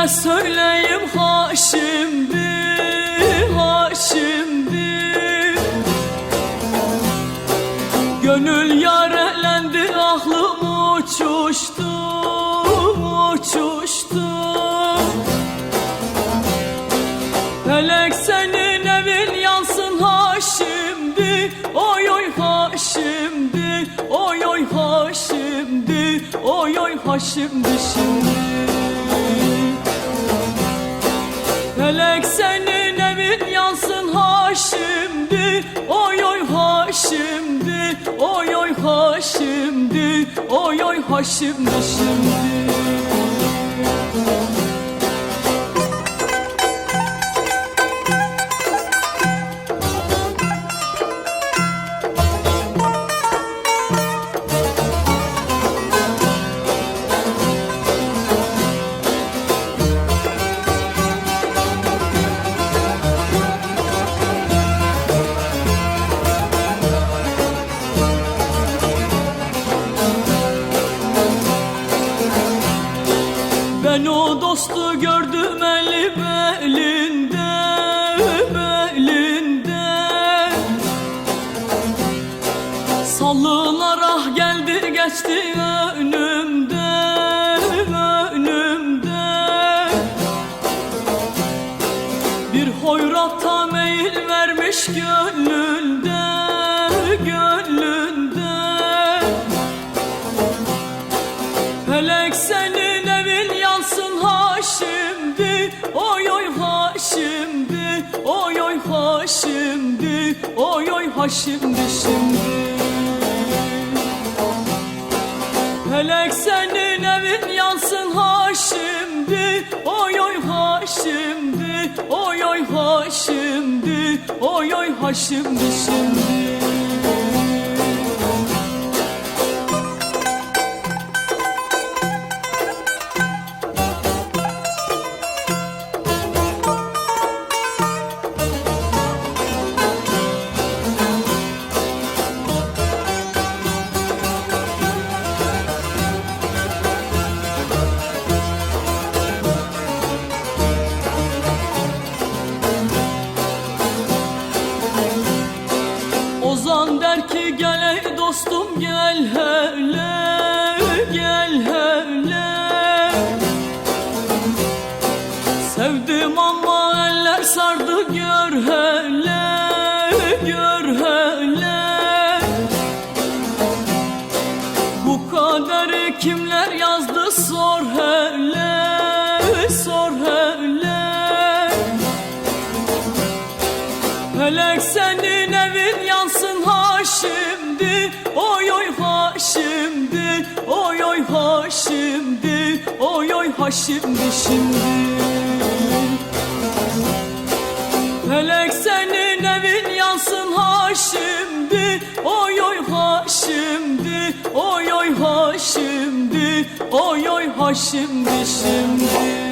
ne söyleyeyim ha şimdi ha şimdi Gönül yarelendi aklım uçuştu uçuştu. Felek senin evin yansın ha şimdi Oy oy ha şimdi Oy oy ha şimdi Oy oy ha şimdi şimdi Felek senin evin yansın ha şimdi Oy oy ha şimdi Oy oy ha şimdi Oy oy ha şimdi şimdi Ben o dostu gördüm eli belinde, belinde Sallınarak geldi geçti önümde, önümde. Bir hoyrata meyil vermiş gönlünde ha şimdi Oy oy ha şimdi Oy oy ha şimdi. Şimdi Felek senin evin yansın ha şimdi Oy oy ha şimdi Oy oy ha şimdi Oy oy ha şimdi dostum gel hele ha şimdi Oy oy ha şimdi şimdi Felek senin evin yansın ha şimdi Oy oy ha şimdi Oy oy ha şimdi Oy oy ha şimdi şimdi